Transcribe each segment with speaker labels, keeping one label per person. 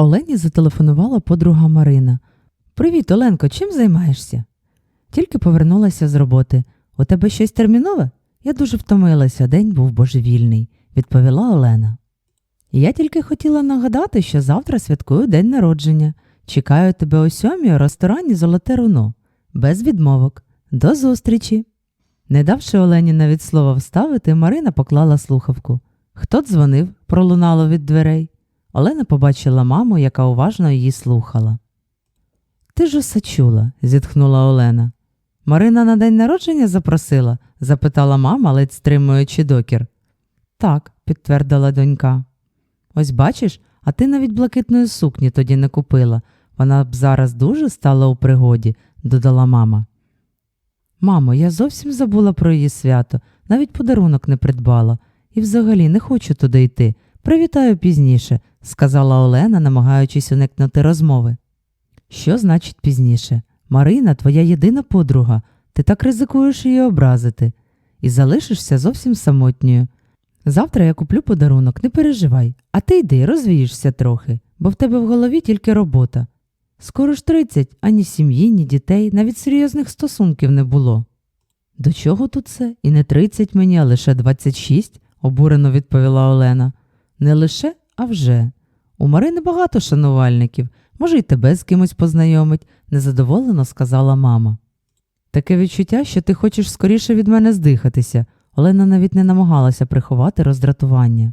Speaker 1: Олені зателефонувала подруга Марина. Привіт, Оленко, чим займаєшся? Тільки повернулася з роботи. У тебе щось термінове? Я дуже втомилася, день був божевільний, відповіла Олена. Я тільки хотіла нагадати, що завтра святкую день народження. Чекаю тебе о сьомій у ресторані Золоте руно. Без відмовок. До зустрічі. Не давши Олені навіть слова вставити, Марина поклала слухавку. Хто дзвонив? пролунало від дверей. Олена побачила маму, яка уважно її слухала. Ти ж усе чула, зітхнула Олена. Марина на день народження запросила? запитала мама, ледь стримуючи докір. Так, підтвердила донька. Ось бачиш, а ти навіть блакитної сукні тоді не купила. Вона б зараз дуже стала у пригоді, додала мама. Мамо, я зовсім забула про її свято, навіть подарунок не придбала. І взагалі не хочу туди йти. Привітаю пізніше, сказала Олена, намагаючись уникнути розмови. Що значить пізніше? Марина, твоя єдина подруга. Ти так ризикуєш її образити і залишишся зовсім самотньою. Завтра я куплю подарунок, не переживай, а ти йди, розвієшся трохи, бо в тебе в голові тільки робота. Скоро ж тридцять, ані сім'ї, ні дітей, навіть серйозних стосунків не було. До чого тут це? І не тридцять мені, а лише двадцять шість, обурено відповіла Олена. Не лише, а вже. У Марини багато шанувальників, може, й тебе з кимось познайомить, незадоволено сказала мама. Таке відчуття, що ти хочеш скоріше від мене здихатися. Олена навіть не намагалася приховати роздратування.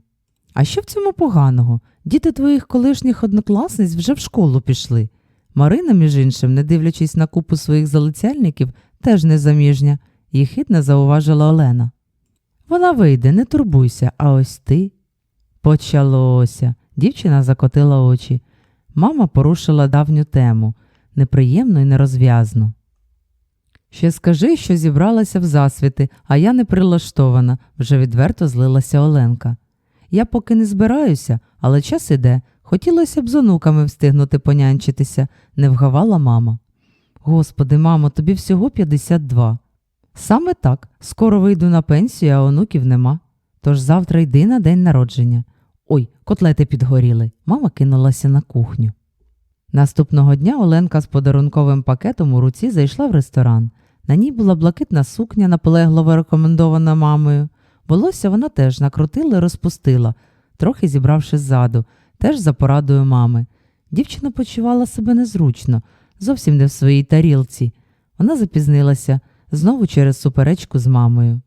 Speaker 1: А що в цьому поганого? Діти твоїх колишніх однокласниць вже в школу пішли. Марина, між іншим, не дивлячись на купу своїх залицяльників, теж незаміжня, їхидно зауважила Олена. Вона вийде, не турбуйся, а ось ти. Почалося. Дівчина закотила очі. Мама порушила давню тему неприємну і нерозв'язну. Ще скажи, що зібралася в засвіти, а я не прилаштована, вже відверто злилася Оленка. Я поки не збираюся, але час іде. Хотілося б з онуками встигнути понянчитися, не вгавала мама. Господи, мамо, тобі всього 52. Саме так, скоро вийду на пенсію, а онуків нема. Тож завтра йди на день народження. Ой, котлети підгоріли. Мама кинулася на кухню. Наступного дня Оленка з подарунковим пакетом у руці зайшла в ресторан. На ній була блакитна сукня, наполегливо рекомендована мамою. Волосся вона теж накрутила і розпустила, трохи зібравши ззаду, теж за порадою мами. Дівчина почувала себе незручно, зовсім не в своїй тарілці. Вона запізнилася знову через суперечку з мамою.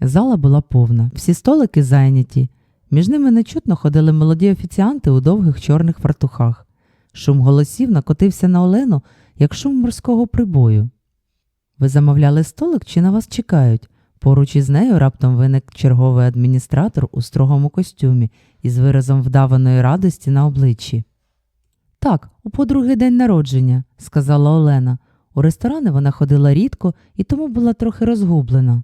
Speaker 1: Зала була повна, всі столики зайняті. Між ними нечутно ходили молоді офіціанти у довгих чорних фартухах. Шум голосів накотився на Олену, як шум морського прибою. Ви замовляли столик чи на вас чекають? Поруч із нею раптом виник черговий адміністратор у строгому костюмі із виразом вдаваної радості на обличчі. Так, у подруги день народження, сказала Олена. У ресторани вона ходила рідко і тому була трохи розгублена.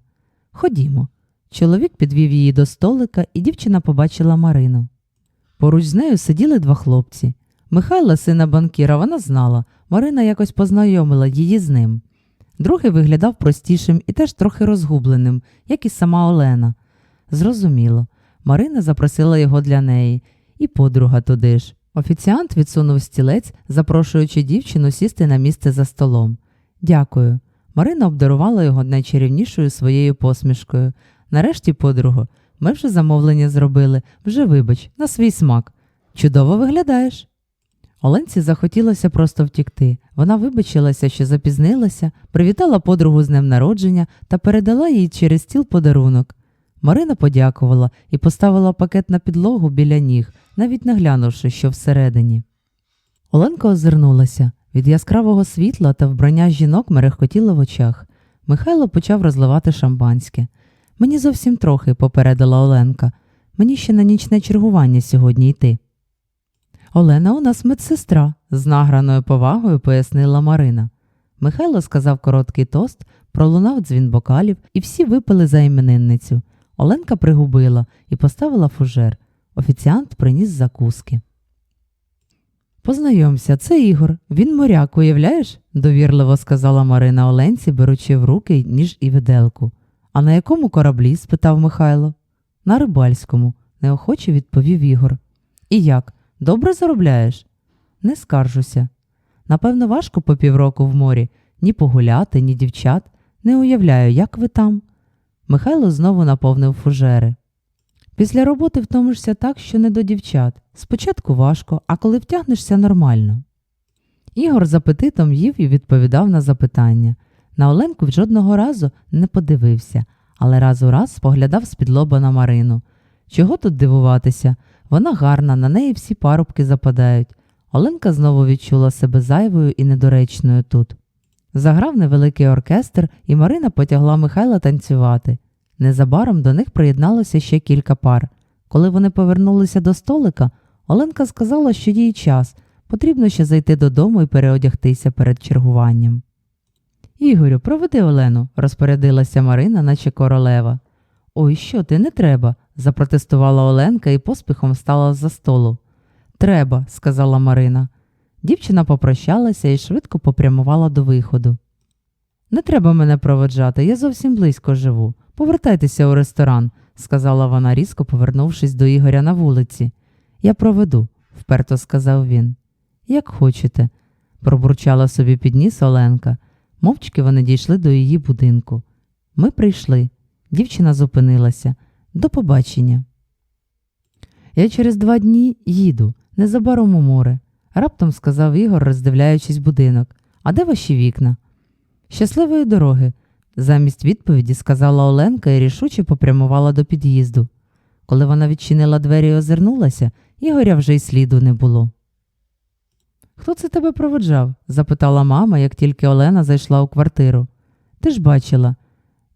Speaker 1: Ходімо. Чоловік підвів її до столика, і дівчина побачила Марину. Поруч з нею сиділи два хлопці. Михайла, сина банкіра, вона знала, Марина якось познайомила її з ним. Другий виглядав простішим і теж трохи розгубленим, як і сама Олена. Зрозуміло, Марина запросила його для неї, і подруга туди ж. Офіціант відсунув стілець, запрошуючи дівчину сісти на місце за столом. Дякую. Марина обдарувала його найчарівнішою своєю посмішкою. Нарешті, подруго, ми вже замовлення зробили, вже вибач, на свій смак. Чудово виглядаєш. Оленці захотілося просто втікти. Вона вибачилася, що запізнилася, привітала подругу з днем народження та передала їй через стіл подарунок. Марина подякувала і поставила пакет на підлогу біля ніг, навіть не глянувши, що всередині. Оленка озирнулася. Від яскравого світла та вбрання жінок мерехкотіло в очах. Михайло почав розливати шампанське. Мені зовсім трохи, попередила Оленка. Мені ще на нічне чергування сьогодні йти. Олена у нас медсестра, з награною повагою пояснила Марина. Михайло сказав короткий тост, пролунав дзвін бокалів, і всі випили за іменинницю. Оленка пригубила і поставила фужер. Офіціант приніс закуски. Познайомся, це Ігор. Він моряк, уявляєш? довірливо сказала Марина Оленці, беручи в руки ніж і виделку. А на якому кораблі? спитав Михайло. На рибальському, неохоче відповів Ігор. І як? Добре заробляєш? не скаржуся. Напевно, важко по півроку в морі ні погуляти, ні дівчат. Не уявляю, як ви там. Михайло знову наповнив фужери. Після роботи втомишся так, що не до дівчат. Спочатку важко, а коли втягнешся нормально. Ігор з апетитом їв і відповідав на запитання. На Оленку жодного разу не подивився, але раз у раз споглядав з-під лоба на Марину. Чого тут дивуватися? Вона гарна, на неї всі парубки западають. Оленка знову відчула себе зайвою і недоречною тут. Заграв невеликий оркестр, і Марина потягла Михайла танцювати. Незабаром до них приєдналося ще кілька пар. Коли вони повернулися до столика, Оленка сказала, що їй час, потрібно ще зайти додому і переодягтися перед чергуванням. Ігорю, проведи Олену, розпорядилася Марина, наче королева. Ой, що ти не треба, запротестувала Оленка і поспіхом встала за столу. Треба, сказала Марина. Дівчина попрощалася і швидко попрямувала до виходу. Не треба мене проводжати, я зовсім близько живу. Повертайтеся у ресторан, сказала вона, різко повернувшись до Ігоря на вулиці. Я проведу, вперто сказав він. Як хочете, пробурчала собі під ніс Оленка. Мовчки вони дійшли до її будинку. Ми прийшли. Дівчина зупинилася. До побачення. Я через два дні їду, незабаром у море, раптом сказав Ігор, роздивляючись будинок. А де ваші вікна? Щасливої дороги, замість відповіді сказала Оленка і рішуче попрямувала до під'їзду. Коли вона відчинила двері і озирнулася, Ігоря вже й сліду не було. Хто це тебе проводжав? запитала мама, як тільки Олена зайшла у квартиру. Ти ж бачила.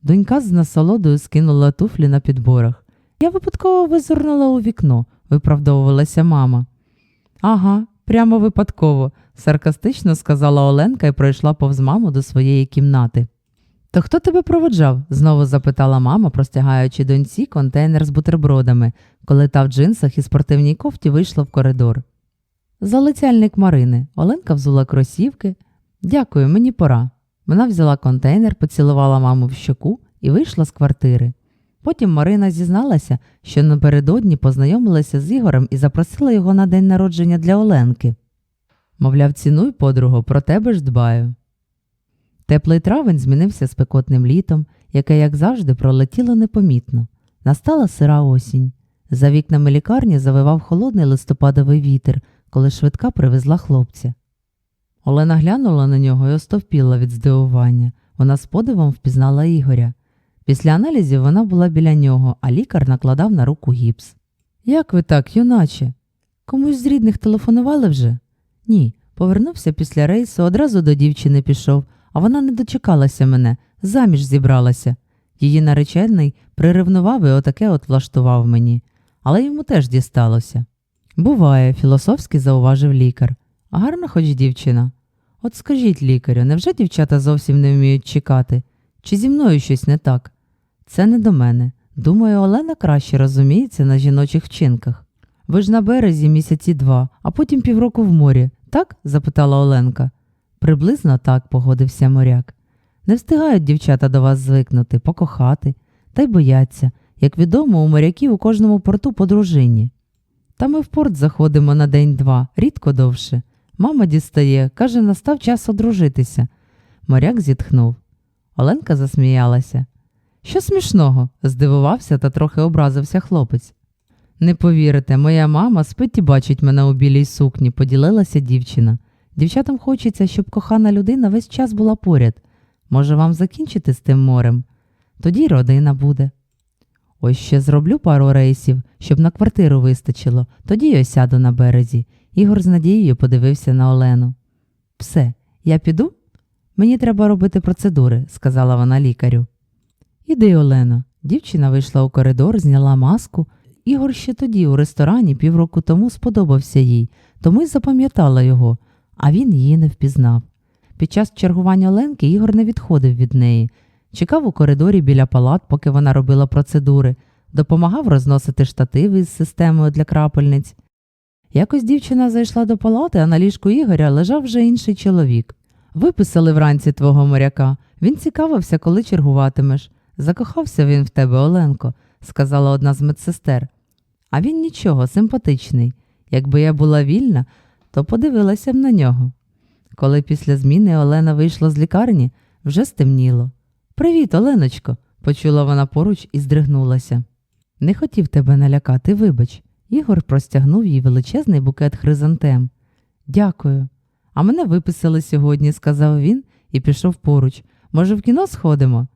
Speaker 1: Донька з насолодою скинула туфлі на підборах. Я випадково визирнула у вікно, виправдовувалася мама. Ага, прямо випадково, саркастично сказала Оленка і пройшла повз маму до своєї кімнати. То хто тебе проводжав? знову запитала мама, простягаючи доньці контейнер з бутербродами, коли та в джинсах і спортивній кофті вийшла в коридор. Залицяльник Марини. Оленка взула кросівки. Дякую, мені пора. Вона взяла контейнер, поцілувала маму в щоку і вийшла з квартири. Потім Марина зізналася, що напередодні познайомилася з Ігорем і запросила його на день народження для Оленки. Мовляв, цінуй, подругу, про тебе ж дбаю. Теплий травень змінився спекотним літом, яке, як завжди, пролетіло непомітно. Настала сира осінь. За вікнами лікарні завивав холодний листопадовий вітер, коли швидка привезла хлопця. Олена глянула на нього і остовпіла від здивування. Вона з подивом впізнала Ігоря. Після аналізів вона була біля нього, а лікар накладав на руку гіпс. Як ви так, юначе? Комусь з рідних телефонували вже? Ні. Повернувся після рейсу, одразу до дівчини пішов, а вона не дочекалася мене, заміж зібралася. Її наречений приревнував і отаке от влаштував мені, але йому теж дісталося. Буває, філософськи зауважив лікар. Гарна хоч дівчина. От скажіть лікарю, невже дівчата зовсім не вміють чекати? Чи зі мною щось не так? Це не до мене. Думаю, Олена краще розуміється на жіночих вчинках. Ви ж на березі місяці два, а потім півроку в морі, так? запитала Оленка. Приблизно так, погодився моряк. Не встигають дівчата до вас звикнути, покохати, та й бояться. Як відомо, у моряків у кожному порту по дружині. Та ми в порт заходимо на день-два, рідко довше. Мама дістає, каже, настав час одружитися. Моряк зітхнув. Оленка засміялася. Що смішного? здивувався та трохи образився хлопець. Не повірите, моя мама спить і бачить мене у білій сукні, поділилася дівчина. Дівчатам хочеться, щоб кохана людина весь час була поряд. Може, вам закінчити з тим морем? Тоді й родина буде. Ось ще зроблю пару рейсів, щоб на квартиру вистачило, тоді й осяду на березі. Ігор з надією подивився на Олену. Все, я піду? Мені треба робити процедури, сказала вона лікарю. Іди, Олено. Дівчина вийшла у коридор, зняла маску. Ігор ще тоді у ресторані півроку тому сподобався їй, тому й запам'ятала його, а він її не впізнав. Під час чергування Оленки Ігор не відходив від неї, чекав у коридорі біля палат, поки вона робила процедури, допомагав розносити штативи з системою для крапельниць. Якось дівчина зайшла до палати, а на ліжку Ігоря лежав вже інший чоловік. Виписали вранці твого моряка. Він цікавився, коли чергуватимеш. Закохався він в тебе, Оленко, сказала одна з медсестер. А він нічого, симпатичний. Якби я була вільна, то подивилася б на нього. Коли після зміни Олена вийшла з лікарні, вже стемніло. Привіт, Оленочко, почула вона поруч і здригнулася. Не хотів тебе налякати, вибач. Ігор простягнув їй величезний букет хризантем. Дякую. А мене виписали сьогодні, сказав він і пішов поруч. Може, в кіно сходимо?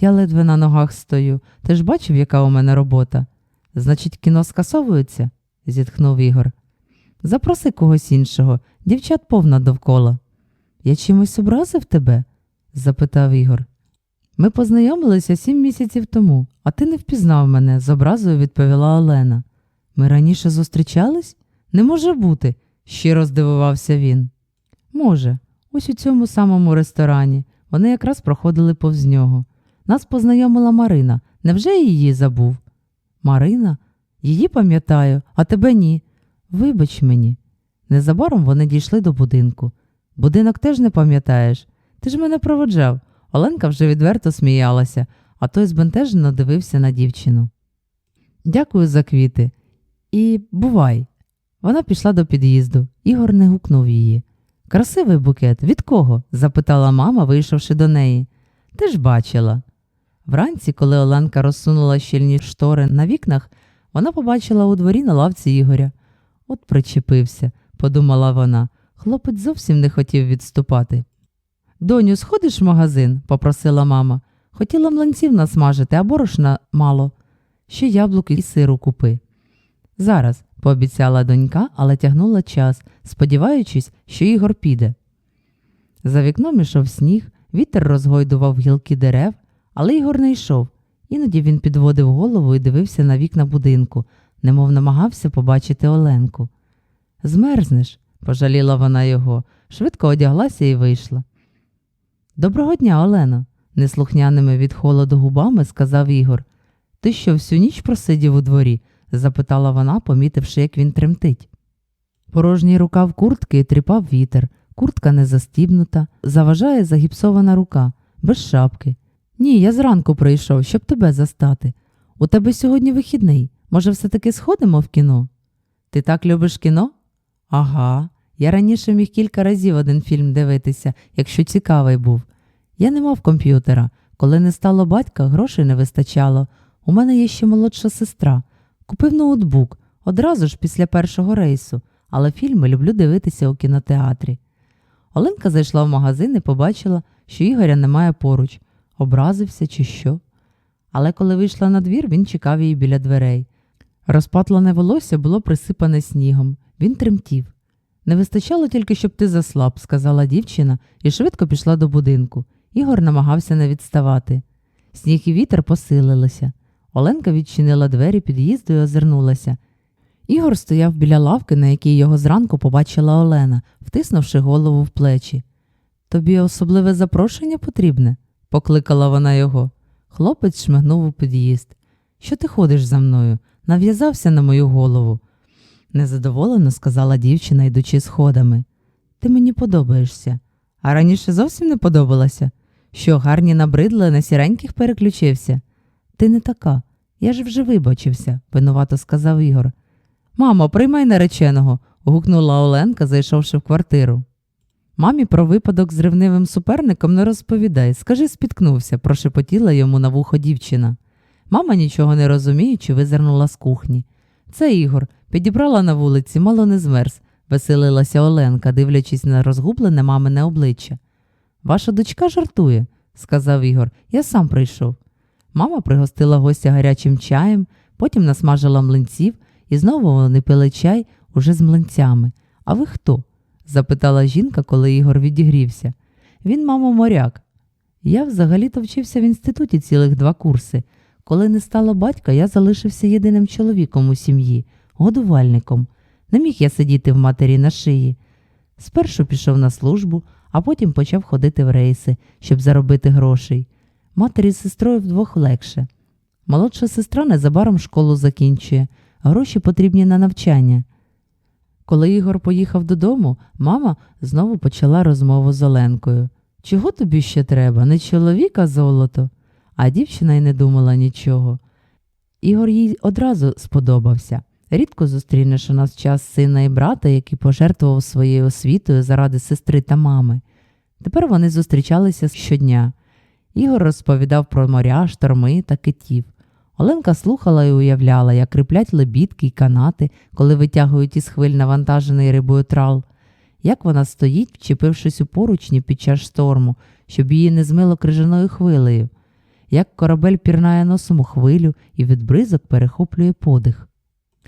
Speaker 1: Я ледве на ногах стою. Ти ж бачив, яка у мене робота? Значить, кіно скасовується? зітхнув Ігор. Запроси когось іншого, дівчат повна довкола. Я чимось образив тебе? запитав Ігор. Ми познайомилися сім місяців тому, а ти не впізнав мене, з образою відповіла Олена. Ми раніше зустрічались? Не може бути, щиро здивувався він. Може, ось у цьому самому ресторані. Вони якраз проходили повз нього. Нас познайомила Марина. Невже її забув? Марина? Її пам'ятаю, а тебе ні. Вибач мені. Незабаром вони дійшли до будинку. Будинок теж не пам'ятаєш. Ти ж мене проводжав. Оленка вже відверто сміялася, а той збентежено дивився на дівчину. Дякую за квіти. І бувай. Вона пішла до під'їзду. Ігор не гукнув її. Красивий букет. Від кого? запитала мама, вийшовши до неї. Ти ж бачила. Вранці, коли Оленка розсунула щільні штори на вікнах, вона побачила у дворі на лавці Ігоря. От причепився, подумала вона. Хлопець зовсім не хотів відступати. Доню, сходиш в магазин? попросила мама. Хотіла млинців насмажити, а борошна мало. Ще яблук і сиру купи. Зараз, пообіцяла донька, але тягнула час, сподіваючись, що Ігор піде. За вікном ішов сніг, вітер розгойдував гілки дерев, але Ігор не йшов. Іноді він підводив голову і дивився на вікна будинку, немов намагався побачити Оленку. Змерзнеш, пожаліла вона його, швидко одяглася і вийшла. Доброго дня, Олено, неслухняними від холоду губами сказав Ігор. Ти що, всю ніч просидів у дворі? запитала вона, помітивши, як він тремтить. Порожній рукав куртки тріпав вітер, куртка не застібнута, заважає загіпсована рука, без шапки. Ні, я зранку прийшов, щоб тебе застати. У тебе сьогодні вихідний. Може, все-таки сходимо в кіно? Ти так любиш кіно? Ага. Я раніше міг кілька разів один фільм дивитися, якщо цікавий був. Я не мав комп'ютера. Коли не стало батька, грошей не вистачало. У мене є ще молодша сестра. Купив ноутбук одразу ж після першого рейсу, але фільми люблю дивитися у кінотеатрі. Оленка зайшла в магазин і побачила, що Ігоря немає поруч, образився чи що. Але коли вийшла на двір, він чекав її біля дверей. Розпатлене волосся було присипане снігом. Він тремтів. Не вистачало тільки, щоб ти заслаб, сказала дівчина і швидко пішла до будинку. Ігор намагався не відставати. Сніг і вітер посилилися. Оленка відчинила двері під'їзду і озирнулася. Ігор стояв біля лавки, на якій його зранку побачила Олена, втиснувши голову в плечі. Тобі особливе запрошення потрібне? Покликала вона його. Хлопець шмигнув у під'їзд. Що ти ходиш за мною? Нав'язався на мою голову. Незадоволено сказала дівчина, йдучи сходами. Ти мені подобаєшся. А раніше зовсім не подобалася. Що гарні набридли, на сіреньких переключився. Ти не така. Я ж вже вибачився, винувато сказав Ігор. Мамо, приймай нареченого. гукнула Оленка, зайшовши в квартиру. Мамі про випадок з ревнивим суперником не розповідай, скажи, спіткнувся, прошепотіла йому на вухо дівчина. Мама, нічого не розуміючи, визирнула з кухні. Це Ігор, підібрала на вулиці, мало не змерз, веселилася Оленка, дивлячись на розгублене мамине обличчя. Ваша дочка жартує, сказав Ігор. Я сам прийшов. Мама пригостила гостя гарячим чаєм, потім насмажила млинців, і знову вони пили чай уже з млинцями. А ви хто? Запитала жінка, коли Ігор відігрівся. Він, мамо, моряк. Я взагалі-то вчився в інституті цілих два курси. Коли не стало батька, я залишився єдиним чоловіком у сім'ї, годувальником. Не міг я сидіти в матері на шиї. Спершу пішов на службу, а потім почав ходити в рейси, щоб заробити грошей. Матері з сестрою вдвох легше. Молодша сестра незабаром школу закінчує, гроші потрібні на навчання. Коли Ігор поїхав додому, мама знову почала розмову з Оленкою. Чого тобі ще треба? Не чоловіка золото? А дівчина й не думала нічого. Ігор їй одразу сподобався. Рідко зустрінеш у нас час сина і брата, який пожертвував своєю освітою заради сестри та мами. Тепер вони зустрічалися щодня. Ігор розповідав про моря, шторми та китів. Оленка слухала і уявляла, як криплять лебідки й канати, коли витягують із хвиль навантажений рибою трал, як вона стоїть, вчепившись у поручні під час шторму, щоб її не змило крижаною хвилею, як корабель пірнає носом у хвилю і від бризок перехоплює подих.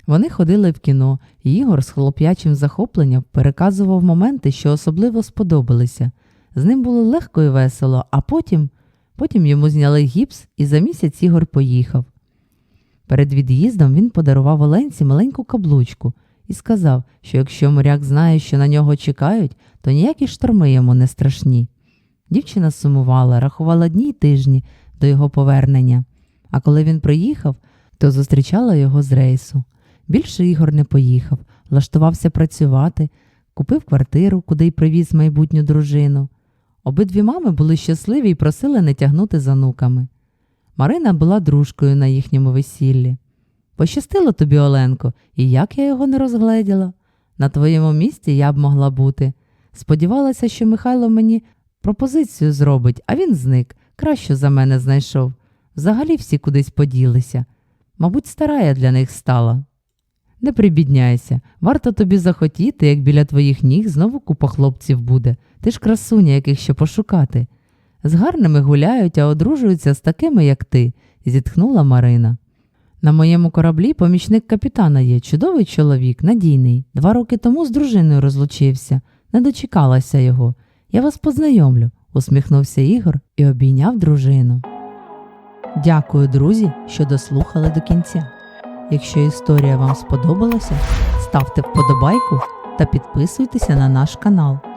Speaker 1: Вони ходили в кіно, і Ігор з хлоп'ячим захопленням переказував моменти, що особливо сподобалися. З ним було легко і весело, а потім, потім йому зняли гіпс, і за місяць Ігор поїхав. Перед від'їздом він подарував Оленці маленьку каблучку і сказав, що якщо моряк знає, що на нього чекають, то ніякі шторми йому не страшні. Дівчина сумувала, рахувала дні й тижні до його повернення, а коли він приїхав, то зустрічала його з рейсу. Більше Ігор не поїхав, влаштувався працювати, купив квартиру, куди й привіз майбутню дружину. Обидві мами були щасливі і просили не тягнути за нуками. Марина була дружкою на їхньому весіллі. Пощастило тобі, Оленко, і як я його не розгледіла. На твоєму місці я б могла бути. Сподівалася, що Михайло мені пропозицію зробить, а він зник, краще за мене знайшов. Взагалі всі кудись поділися. Мабуть, стара я для них стала. Не прибідняйся, варто тобі захотіти, як біля твоїх ніг знову купа хлопців буде. Ти ж красуня, яких ще пошукати. З гарними гуляють, а одружуються з такими, як ти, зітхнула Марина. На моєму кораблі помічник капітана є, чудовий чоловік, надійний. Два роки тому з дружиною розлучився, не дочекалася його. Я вас познайомлю, усміхнувся Ігор і обійняв дружину. Дякую, друзі, що дослухали до кінця. Якщо історія вам сподобалася, ставте вподобайку та підписуйтеся на наш канал.